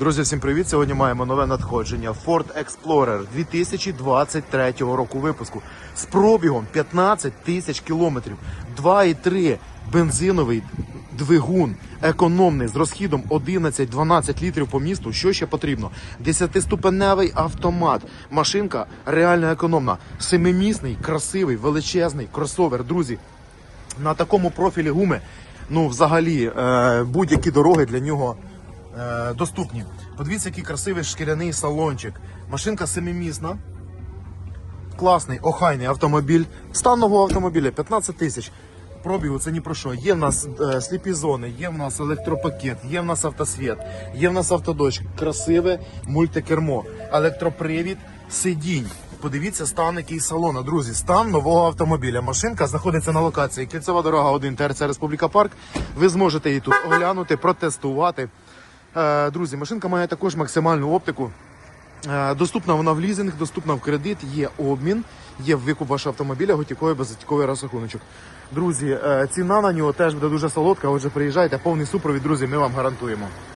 Друзі, всім привіт! Сьогодні маємо нове надходження Ford Explorer 2023 року випуску з пробігом 15 тисяч кілометрів, 2,3 бензиновий двигун, економний з розхідом 11-12 літрів по місту. Що ще потрібно? 10-ступеневий автомат. Машинка реально економна. Семимісний, красивий, величезний кросовер. Друзі, на такому профілі гуми, ну взагалі, е, будь-які дороги для нього доступні. Подивіться, який красивий шкіряний салончик. Машинка семимісна. Класний, охайний автомобіль. Стан нового автомобіля 15 тисяч. Пробігу це ні про що. Є в нас е, сліпі зони, є в нас електропакет, є в нас автосвіт, є в нас автодощ, красиве мультикермо, електропривід, сидінь. Подивіться стан який салона, друзі. Стан нового автомобіля. Машинка знаходиться на локації Кільцева дорога 1 ТРЦ Республіка Парк. Ви зможете її тут оглянути, протестувати. Е, Друзі, машинка має також максимальну оптику. Е, Доступна вона в лізинг, доступна в кредит, є обмін, є викуп вашого автомобіля, готівковий, безготівковий розрахуночок. Друзі, е, ціна на нього теж буде дуже солодка. Отже, приїжджайте, повний супровід, друзі, ми вам гарантуємо.